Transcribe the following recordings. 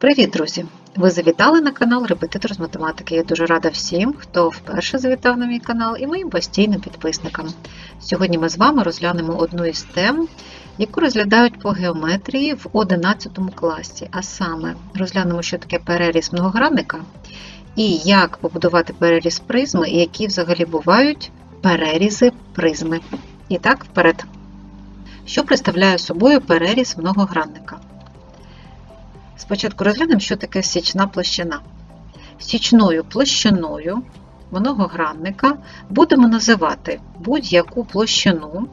Привіт, друзі! Ви завітали на канал Репетитор з математики. Я дуже рада всім, хто вперше завітав на мій канал, і моїм постійним підписникам. Сьогодні ми з вами розглянемо одну із тем, яку розглядають по геометрії в 11 класі. А саме розглянемо, що таке переріз многогранника і як побудувати переріз призми, і які взагалі бувають перерізи призми. І так, вперед. Що представляє собою переріз многогранника? Спочатку розглянемо, що таке січна площина. Січною площиною многогранника будемо називати будь-яку площину,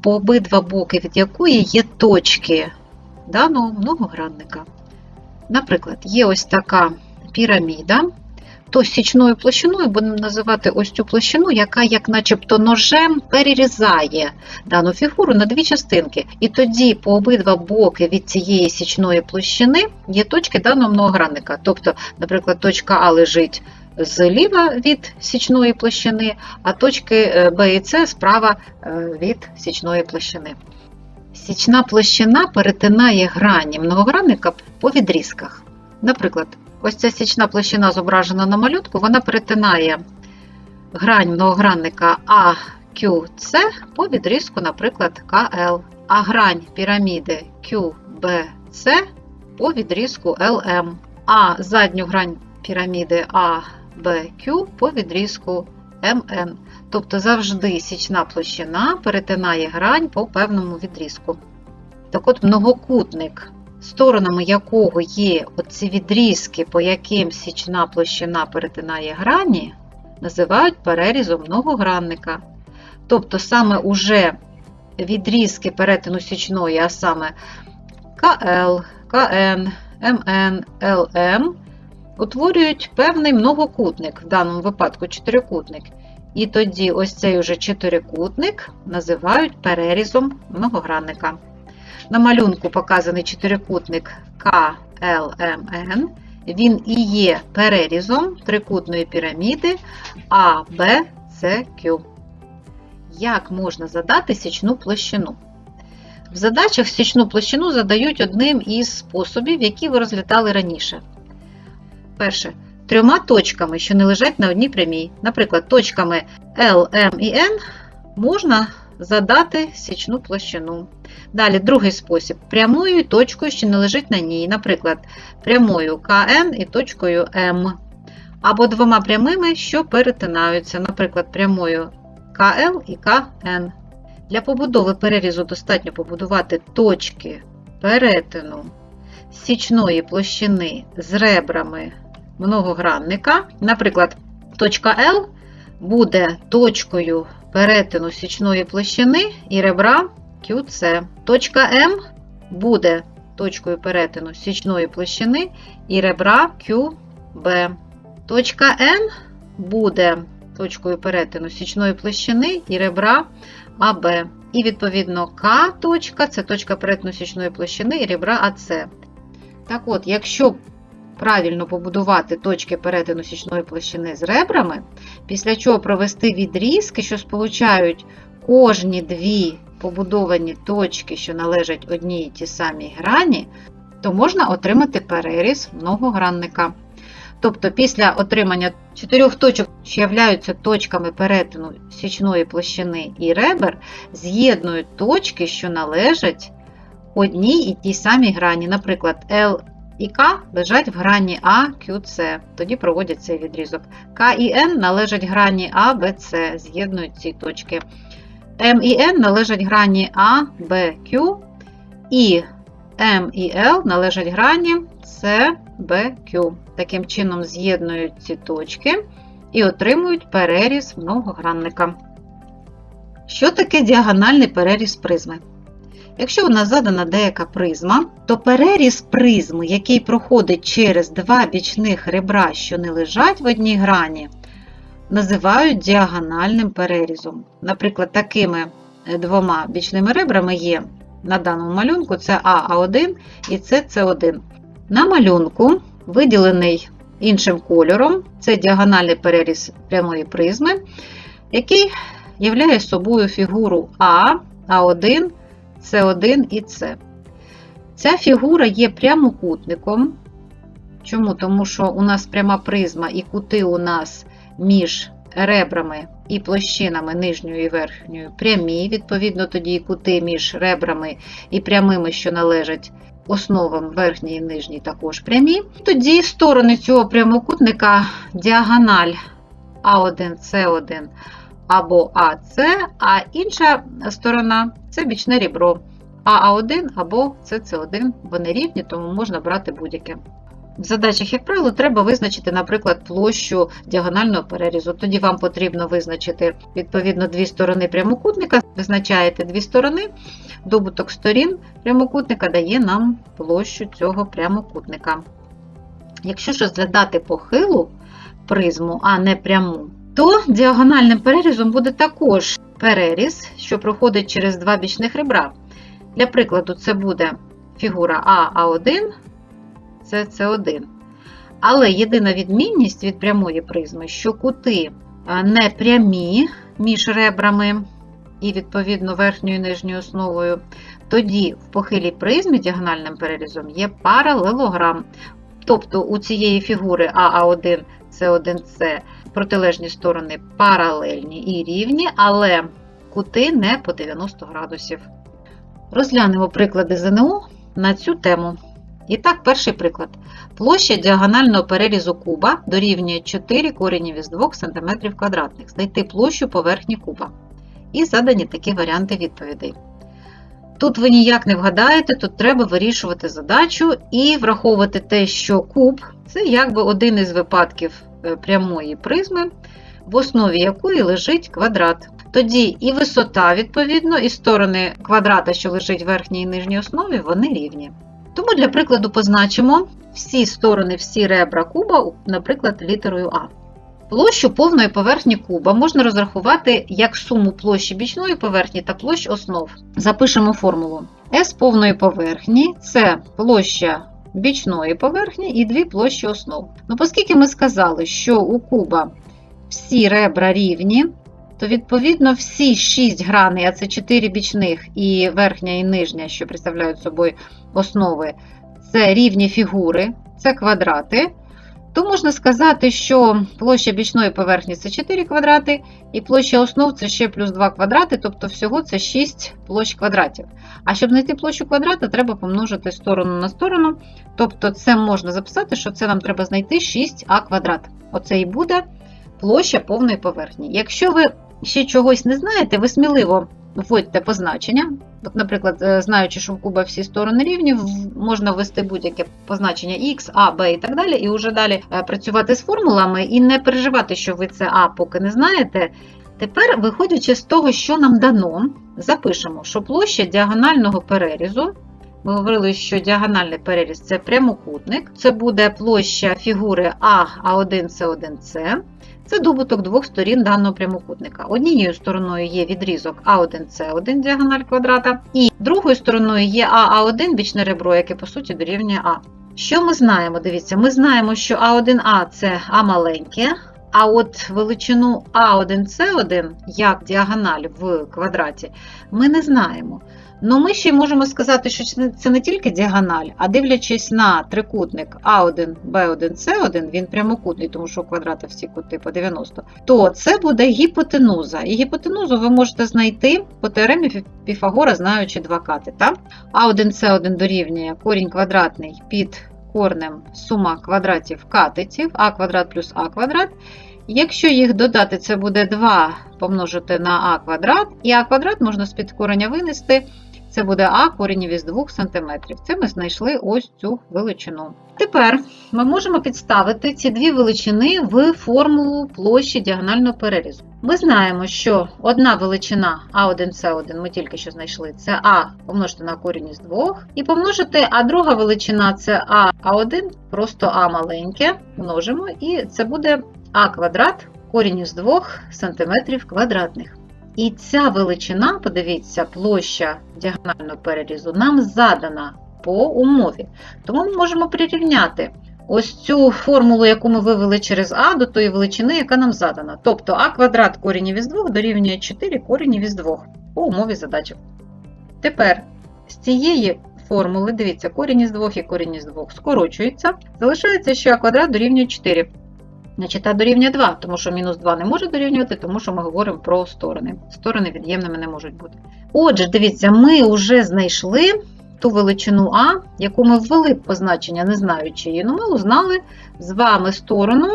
по обидва боки від якої є точки даного многогранника. Наприклад, є ось така піраміда, то січною площиною будемо називати ось цю площину, яка, як начебто, ножем перерізає дану фігуру на дві частинки. І тоді по обидва боки від цієї січної площини є точки даного многогранника. Тобто, наприклад, точка А лежить зліва від січної площини, а точки Б і С справа від січної площини. Січна площина перетинає грані многогранника по відрізках. Наприклад, ось ця січна площина зображена на малютку, вона перетинає грань многогранника AQC по відрізку, наприклад, КЛ, а грань піраміди QBC по відрізку LM, а задню грань піраміди ABQ по відрізку MN. Тобто завжди січна площина перетинає грань по певному відрізку. Так от многокутник, сторонами якого є оці відрізки, по яким січна площина перетинає грані, називають перерізом многогранника. Тобто саме уже відрізки перетину січної, а саме КЛ, КН, МН, ЛМ, утворюють певний многокутник, в даному випадку чотирикутник. І тоді ось цей уже чотирикутник називають перерізом многогранника. На малюнку показаний чотирикутник КЛМН. Він і є перерізом трикутної піраміди ABCQ. Як можна задати січну площину? В задачах січну площину задають одним із способів, які ви розглядали раніше. Перше. Трьома точками, що не лежать на одній прямій. Наприклад, точками L, M і N можна задати січну площину. Далі, другий спосіб прямою точкою, що не лежить на ній. Наприклад, прямою КН і точкою М. Або двома прямими, що перетинаються, наприклад, прямою КЛ і КН. Для побудови перерізу достатньо побудувати точки перетину січної площини з ребрами многогранника. Наприклад, точка L буде точкою перетину січної площини і ребра QC. Точка М буде точкою перетину січної площини і ребра QB. Точка N буде точкою перетину січної площини і ребра АБ. І, відповідно, К точка це точка перетину січної площини і ребра АС. Так от, якщо правильно побудувати точки перетину січної площини з ребрами, після чого провести відрізки, що сполучають кожні дві побудовані точки, що належать одній і ті самій грані, то можна отримати переріз многогранника. Тобто, після отримання чотирьох точок, що являються точками перетину січної площини і ребер, з'єднують точки, що належать одній і тій самій грані. Наприклад, L і К лежать в грані А, Q, С. Тоді проводять цей відрізок. К і Н належать грані А, Б, С, з'єднують ці точки. М і Н належать грані А, Б, Q, і М і Л належать грані С, Б, Q. Таким чином з'єднують ці точки і отримують переріз многогранника. Що таке діагональний переріз призми? Якщо у нас задана деяка призма, то переріз призми, який проходить через два бічних ребра, що не лежать в одній грані, називають діагональним перерізом. Наприклад, такими двома бічними ребрами є на даному малюнку це АА1 і це С1. На малюнку виділений іншим кольором, це діагональний переріз прямої призми, який являє собою фігуру А, А1. С1 і С. Ця фігура є прямокутником, Чому? Тому що у нас пряма призма і кути у нас між ребрами і площинами нижньою і верхньою прямі. Відповідно, тоді і кути між ребрами і прямими, що належать основам верхній і нижній, також прямі. Тоді сторони цього прямокутника діагональ А1, С1 або АС, а інша сторона це бічне ребро АА1 або СС1. Вони рівні, тому можна брати будь-яке. В задачах, як правило, треба визначити, наприклад, площу діагонального перерізу. Тоді вам потрібно визначити відповідно дві сторони прямокутника. Визначаєте дві сторони, добуток сторін прямокутника дає нам площу цього прямокутника. Якщо ж розглядати похилу призму, а не пряму, то діагональним перерізом буде також переріз, що проходить через два бічних ребра. Для прикладу, це буде фігура АА1, це С1. Але єдина відмінність від прямої призми, що кути а, не прямі між ребрами і, відповідно, верхньою і нижньою основою. Тоді в похилій призмі діагональним перерізом є паралелограм. Тобто у цієї фігури АА1, С1С протилежні сторони паралельні і рівні, але кути не по 90 градусів. Розглянемо приклади ЗНО на цю тему. І так, перший приклад. Площа діагонального перерізу куба дорівнює 4 коренів із 2 см. Знайти площу поверхні куба. І задані такі варіанти відповідей. Тут ви ніяк не вгадаєте, тут треба вирішувати задачу і враховувати те, що куб це якби один із випадків прямої призми, в основі якої лежить квадрат. Тоді і висота, відповідно, і сторони квадрата, що лежить в верхній і нижній основі, вони рівні. Тому для прикладу позначимо всі сторони, всі ребра куба, наприклад, літерою А. Площу повної поверхні куба можна розрахувати як суму площі бічної поверхні та площ основ. Запишемо формулу. S повної поверхні це площа бічної поверхні і дві площі основ. Ну, Оскільки ми сказали, що у куба всі ребра рівні, то відповідно всі шість граней, а це 4 бічних і верхня і нижня, що представляють собою основи, це рівні фігури, це квадрати. То можна сказати, що площа бічної поверхні це 4 квадрати, і площа основ це ще плюс 2 квадрати, тобто всього це 6 площ квадратів. А щоб знайти площу квадрата, треба помножити сторону на сторону. Тобто це можна записати, що це нам треба знайти 6а квадрат. Оце і буде площа повної поверхні. Якщо ви ще чогось не знаєте, ви сміливо вводьте позначення. От, Наприклад, е, знаючи, що в куба всі сторони рівні, можна ввести будь-яке позначення X, А, Б і так далі, і вже далі е, працювати з формулами і не переживати, що ви це А поки не знаєте. Тепер, виходячи з того, що нам дано, запишемо, що площа діагонального перерізу. Ми говорили, що діагональний переріз це прямокутник. Це буде площа фігури А, А1, С1С. Це добуток двох сторін даного прямокутника. Однією стороною є відрізок А1С1 діагональ квадрата, і другою стороною є АА1 бічне ребро, яке по суті дорівнює А. Що ми знаємо? Дивіться, ми знаємо, що А1А це А маленьке, а от величину А1С1 як діагональ в квадраті ми не знаємо. Ну, ми ще можемо сказати, що це не тільки діагональ, а дивлячись на трикутник А1, Б1, С1, він прямокутний, тому що у квадрата всі кути по 90, то це буде гіпотенуза. І гіпотенузу ви можете знайти по теоремі Піфагора, знаючи два кати. Так? А1, С1 дорівнює корінь квадратний під корнем сума квадратів катетів, а квадрат плюс а квадрат. Якщо їх додати, це буде 2 помножити на а квадрат, і а квадрат можна з-під кореня винести. Це буде А коренів із 2 см. Це ми знайшли ось цю величину. Тепер ми можемо підставити ці дві величини в формулу площі діагонального перерізу. Ми знаємо, що одна величина А1С1 ми тільки що знайшли, це А помножити на корінь із 2, і помножити, а друга величина це А, А1, просто А маленьке, множимо, і це буде А квадрат корінь із 2 см квадратних. І ця величина, подивіться, площа діагонального перерізу, нам задана по умові. Тому ми можемо прирівняти ось цю формулу, яку ми вивели через А, до тої величини, яка нам задана. Тобто А квадрат корінів із 2 дорівнює 4 корінів із 2 по умові задачі. Тепер з цієї формули, дивіться, корінь із 2 і корінь із 2 скорочується. Залишається, що а квадрат дорівнює 4. Значить, а дорівнює 2, тому що мінус 2 не може дорівнювати, тому що ми говоримо про сторони. Сторони від'ємними не можуть бути. Отже, дивіться, ми вже знайшли ту величину А, яку ми ввели позначення, не знаючи її. Ну, ми узнали з вами сторону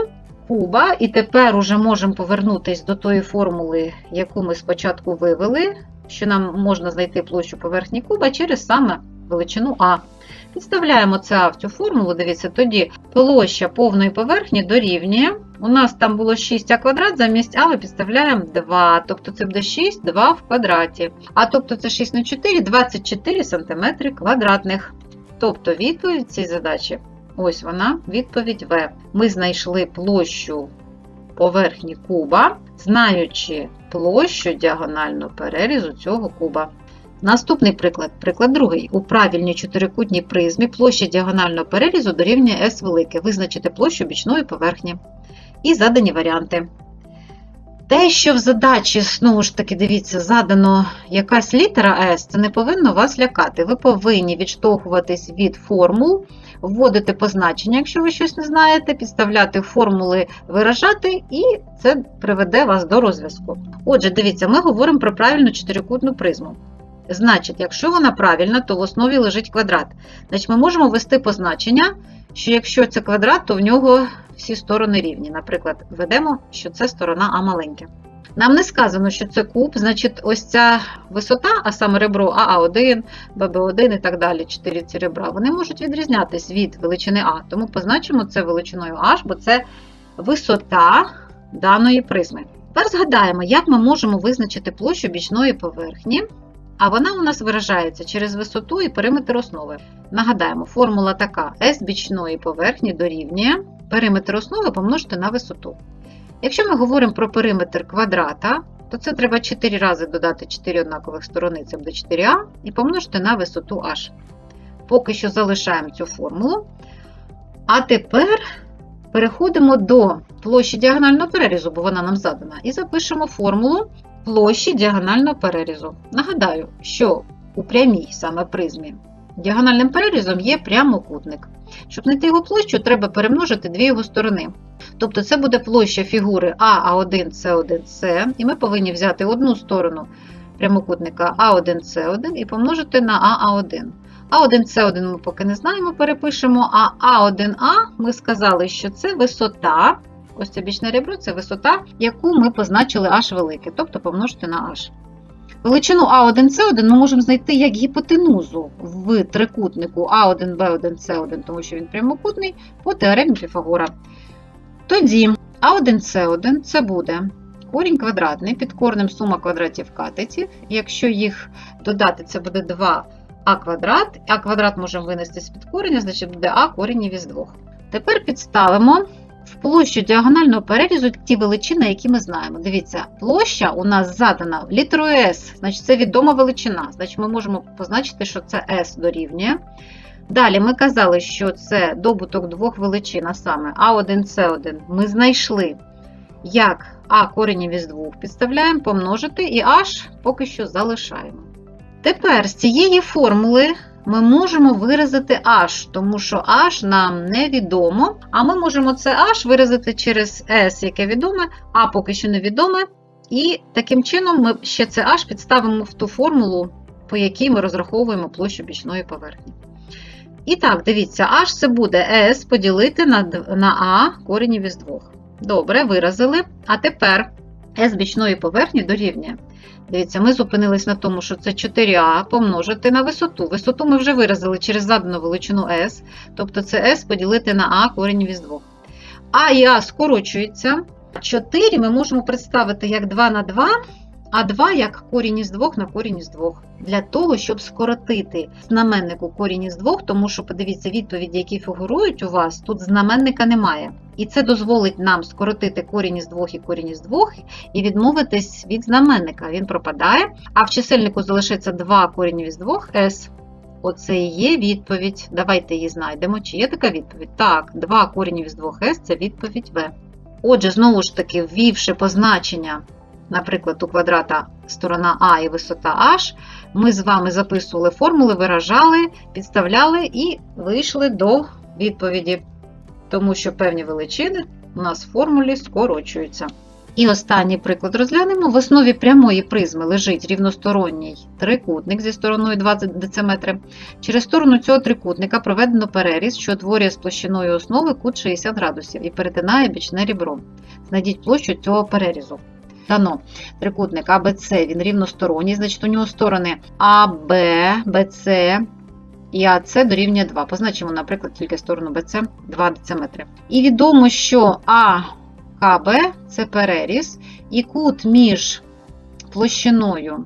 куба, і тепер уже можемо повернутися до тої формули, яку ми спочатку вивели, що нам можна знайти площу поверхні куба через саме величину А. Підставляємо це А в цю формулу, дивіться, тоді площа повної поверхні дорівнює. У нас там було 6а квадрат, замість А ми підставляємо 2, тобто це буде 6, 2 в квадраті. А тобто це 6 на 4, 24 см квадратних. Тобто відповідь цієї задачі, ось вона, відповідь В. Ми знайшли площу поверхні куба, знаючи площу діагонального перерізу цього куба. Наступний приклад, приклад другий. У правильній чотирикутній призмі площа діагонального перерізу дорівнює S велике. Визначити площу бічної поверхні. І задані варіанти. Те, що в задачі, знову ж таки, дивіться, задано якась літера S, це не повинно вас лякати. Ви повинні відштовхуватись від формул, вводити позначення, якщо ви щось не знаєте, підставляти формули, виражати, і це приведе вас до розв'язку. Отже, дивіться, ми говоримо про правильну чотирикутну призму. Значить, якщо вона правильна, то в основі лежить квадрат. Значить, ми можемо ввести позначення, що якщо це квадрат, то в нього всі сторони рівні. Наприклад, введемо, що це сторона А маленька. Нам не сказано, що це куб, значить, ось ця висота, а саме ребро АА1, ББ1 і так далі, 4 ці ребра, вони можуть відрізнятись від величини А. Тому позначимо це величиною H, бо це висота даної призми. Тепер згадаємо, як ми можемо визначити площу бічної поверхні. А вона у нас виражається через висоту і периметр основи. Нагадаємо, формула така: S бічної поверхні дорівнює периметр основи помножити на висоту. Якщо ми говоримо про периметр квадрата, то це треба 4 рази додати 4 однакових сторони, це буде 4а, і помножити на висоту h. Поки що залишаємо цю формулу. А тепер переходимо до площі діагонального перерізу, бо вона нам задана, і запишемо формулу площі діагонального перерізу. Нагадаю, що у прямій саме призмі діагональним перерізом є прямокутник. Щоб знайти його площу, треба перемножити дві його сторони. Тобто це буде площа фігури А1, С1, С, і ми повинні взяти одну сторону прямокутника А1, С1 і помножити на АА1. А1, С1 ми поки не знаємо, перепишемо, а А1А ми сказали, що це висота. Ось це бічне ребро це висота, яку ми позначили h велике, тобто помножити на h. Величину А1С1 ми можемо знайти як гіпотенузу в трикутнику А1Б1С1, тому що він прямокутний, по теоремі Піфагора. Тоді А1С1 це буде корінь квадратний під корнем сума квадратів катетів. Якщо їх додати, це буде 2а квадрат, а квадрат можемо винести з під кореня, значить буде а корінь із 2. Тепер підставимо площу діагонального перерізу ті величини, які ми знаємо. Дивіться, площа у нас задана літерою S, значить це відома величина. Значить, ми можемо позначити, що це S дорівнює. Далі ми казали, що це добуток двох величин, а саме А1, С1. Ми знайшли, як А коренів із 2 підставляємо, помножити і H поки що залишаємо. Тепер з цієї формули ми можемо виразити H, тому що H нам невідомо, а ми можемо це H виразити через S, яке відоме, а поки що невідоме. І таким чином ми ще це H підставимо в ту формулу, по якій ми розраховуємо площу бічної поверхні. І так, дивіться, H це буде S поділити на, на А коренів із 2. Добре, виразили. А тепер S бічної поверхні дорівнює. Дивіться, ми зупинились на тому, що це 4а помножити на висоту. Висоту ми вже виразили через задану величину s, тобто це s поділити на а корінь із 2. А і а скорочується. 4 ми можемо представити як 2 на 2, а 2 як корінь із 2 на корінь із 2. Для того, щоб скоротити знаменнику корінь із 2, тому що, подивіться, відповіді, які фігурують у вас, тут знаменника немає. І це дозволить нам скоротити корінь із 2 і корінь із 2 і відмовитись від знаменника. Він пропадає, а в чисельнику залишиться 2 корінь із 2 s. Оце і є відповідь. Давайте її знайдемо. Чи є така відповідь? Так, 2 корінь із 2s це відповідь В. Отже, знову ж таки, ввівши позначення, наприклад, у квадрата сторона А і висота H, ми з вами записували формули, виражали, підставляли і вийшли до відповіді, тому що певні величини у нас в формулі скорочуються. І останній приклад розглянемо. В основі прямої призми лежить рівносторонній трикутник зі стороною 20 дециметрів. Через сторону цього трикутника проведено переріз, що утворює з площиною основи кут 60 градусів і перетинає бічне рібро. Знайдіть площу цього перерізу. Дано трикутник АБЦ, він рівносторонній, значить у нього сторони АБ, БЦ і АЦ дорівнює 2. Позначимо, наприклад, тільки сторону БЦ 2 дециметри. І відомо, що АКБ це переріз, і кут між площиною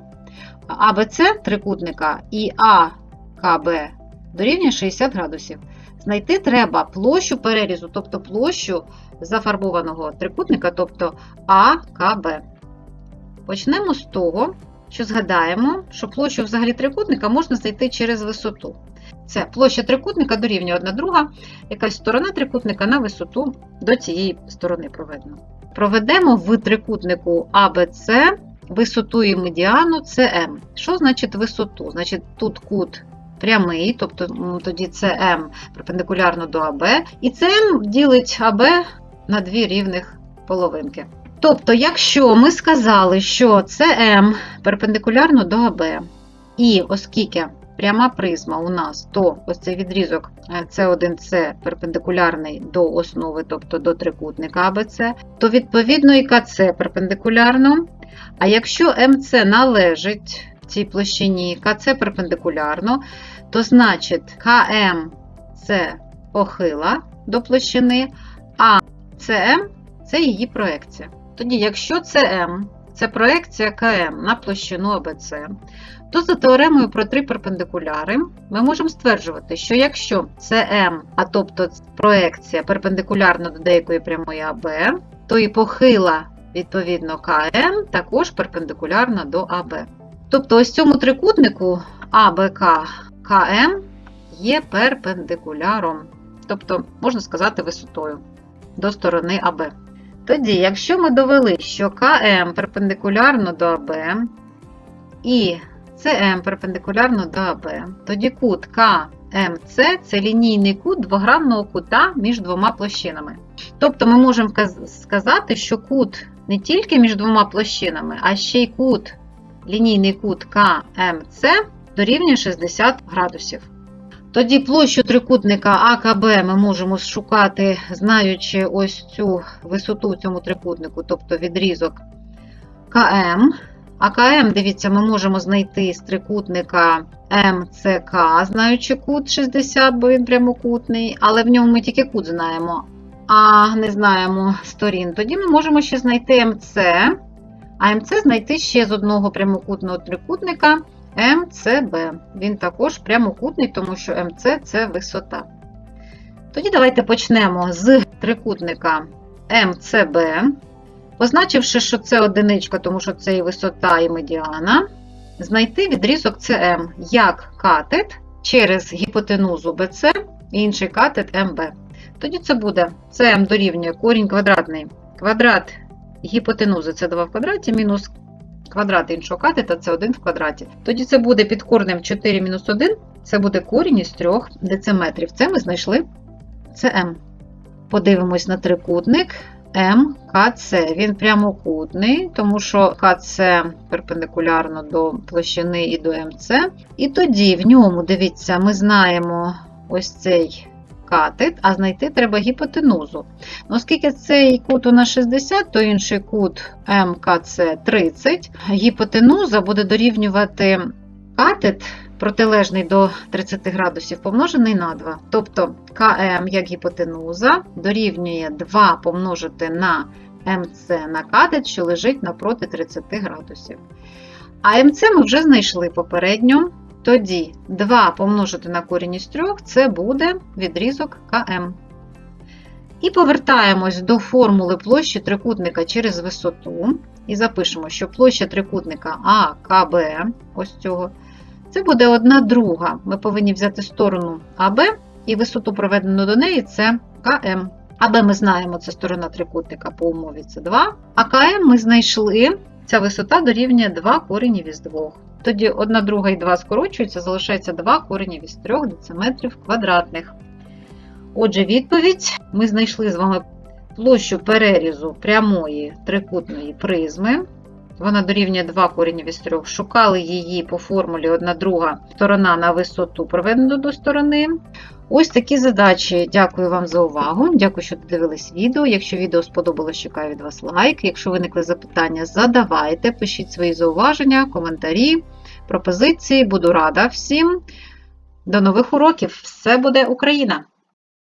АБЦ трикутника і АКБ дорівнює 60 градусів. Знайти треба площу перерізу, тобто площу зафарбованого трикутника, тобто АКБ. Почнемо з того, що згадаємо, що площу взагалі трикутника можна знайти через висоту. Це площа трикутника дорівнює одна друга, якась сторона трикутника на висоту до цієї сторони проведено. Проведемо в трикутнику АБЦ висоту і медіану CM. Що значить висоту? Значить, тут кут прямий, тобто тоді CM перпендикулярно до АБ, і CM ділить АБ на дві рівних половинки. Тобто, якщо ми сказали, що CM перпендикулярно до АБ, і оскільки пряма призма у нас, то ось цей відрізок С1С перпендикулярний до основи, тобто до трикутника АБЦ, то відповідно і КЦ перпендикулярно. А якщо МЦ належить цій площині КЦ перпендикулярно, то значить КМ це похила до площини, а ЦМ це її проекція. Тоді, якщо ЦМ це проекція КМ на площину АБЦ, то за теоремою про три перпендикуляри ми можемо стверджувати, що якщо ЦМ, а тобто проекція перпендикулярна до деякої прямої АБ, то і похила відповідно КМ також перпендикулярна до АБ. Тобто ось цьому трикутнику АБК КМ є перпендикуляром, тобто, можна сказати, висотою до сторони АБ. Тоді, якщо ми довели, що КМ перпендикулярно до АБ і СМ перпендикулярно до АБ, тоді кут КМЦ це лінійний кут двогранного кута між двома площинами. Тобто ми можемо сказати, що кут не тільки між двома площинами, а ще й кут, лінійний кут КМЦ дорівнює 60 градусів. Тоді площу трикутника АКБ ми можемо шукати, знаючи ось цю висоту цьому трикутнику, тобто відрізок КМ. А КМ, дивіться, ми можемо знайти з трикутника МЦК, знаючи кут 60, бо він прямокутний, але в ньому ми тільки кут знаємо, а не знаємо сторін. Тоді ми можемо ще знайти МЦ, а МЦ знайти ще з одного прямокутного трикутника. МЦБ. Він також прямокутний, тому що МЦ це висота. Тоді давайте почнемо з трикутника МЦБ, позначивши, що це одиничка, тому що це і висота, і медіана, знайти відрізок СМ як катет через гіпотенузу БЦ і інший катет МБ. Тоді це буде СМ дорівнює корінь квадратний. Квадрат гіпотенузи це 2 в квадраті, мінус квадрат іншого катета це 1 в квадраті. Тоді це буде під корнем 4 мінус 1, це буде корінь із 3 дециметрів. Це ми знайшли СМ. Подивимось на трикутник МКЦ. Він прямокутний, тому що КЦ перпендикулярно до площини і до МЦ. І тоді в ньому, дивіться, ми знаємо ось цей катет, а знайти треба гіпотенузу. Ну, Оскільки цей кут у нас 60, то інший кут МКЦ 30, гіпотенуза буде дорівнювати катет протилежний до 30 градусів помножений на 2. Тобто КМ як гіпотенуза дорівнює 2 помножити на МЦ на катет, що лежить напроти 30 градусів. А МЦ ми вже знайшли попередньо. Тоді 2 помножити на корінь із 3 це буде відрізок КМ. І повертаємось до формули площі трикутника через висоту. І запишемо, що площа трикутника АКБ, ось цього, це буде одна друга. Ми повинні взяти сторону АБ і висоту проведену до неї це КМ. АБ ми знаємо, це сторона трикутника по умові це 2. А КМ ми знайшли ця висота дорівнює 2 коренів із 2. Тоді 1 друга і 2 скорочуються, залишається 2 коренів із 3 дециметрів квадратних. Отже, відповідь ми знайшли з вами площу перерізу прямої трикутної призми. Вона дорівнює 2 коренів із 3. Шукали її по формулі 1 друга сторона на висоту проведену до сторони. Ось такі задачі. Дякую вам за увагу. Дякую, що дивились відео. Якщо відео сподобалось, чекаю від вас лайк. Якщо виникли запитання, задавайте, пишіть свої зауваження, коментарі, пропозиції. Буду рада всім. До нових уроків! Все буде Україна!